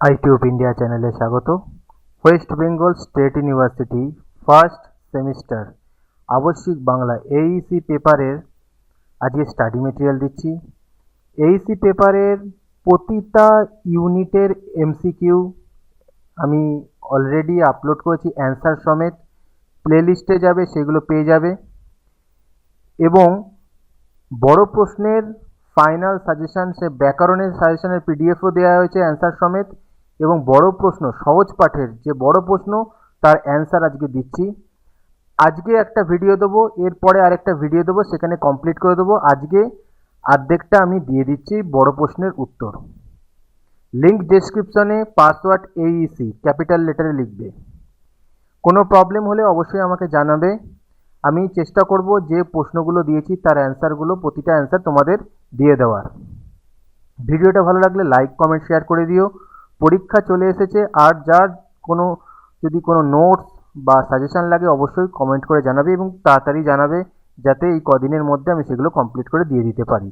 আইটিউব India চ্যানেলে স্বাগত। West Bengal State University first semester আবশ্যিক বাংলা এইসি পেপারের আজকে স্টাডি মেটেরিয়াল দিচ্ছি। এইসি পেপারের প্রতিটা ইউনিটের এমসিকিউ আমি অলরেডি আপলোড করেছি অ্যান্সার সমেত। প্লেলিস্টে যাবে, সেগুলো পেয়ে যাবে। এবং বড় প্রশ্নের ফাইনাল সাজেশন সে ব্যাকরণের সাজেশনের পিডিএফও দেওয়া হয়েছে অ্যান্সার সমেত। এবং বড় প্রশ্ন, সহজ পাঠের যে বড় প্রশ্ন, তার অ্যান্সার আজকে দিচ্ছি। আজকে একটা ভিডিও দেবো, এরপরে আরেকটা ভিডিও দেবো, সেখানে কমপ্লিট করে দেবো। আজকে অর্ধেকটা আমি দিয়ে দিচ্ছি বড় প্রশ্নের উত্তর। লিঙ্ক ডেসক্রিপশনে পাসওয়ার্ড এইইসি ক্যাপিটাল লেটারে লিখবে। কোনো প্রবলেম হলে অবশ্যই আমাকে জানাবে। আমি চেষ্টা করব যে প্রশ্নগুলো দিয়েছি, তার অ্যান্সারগুলো প্রতিটা অ্যান্সার তোমাদের দিয়ে দেওয়ার। ভিডিওটা ভালো লাগলে লাইক কমেন্ট শেয়ার করে দিও। পরীক্ষা চলে এসেছে, আর যার কোনো, যদি কোনো নোটস বা সাজেশান লাগে, অবশ্যই কমেন্ট করে জানাবে এবং তাড়াতাড়ি জানাবে, যাতে এই কদিনের মধ্যে আমি সেগুলো কমপ্লিট করে দিয়ে দিতে পারি।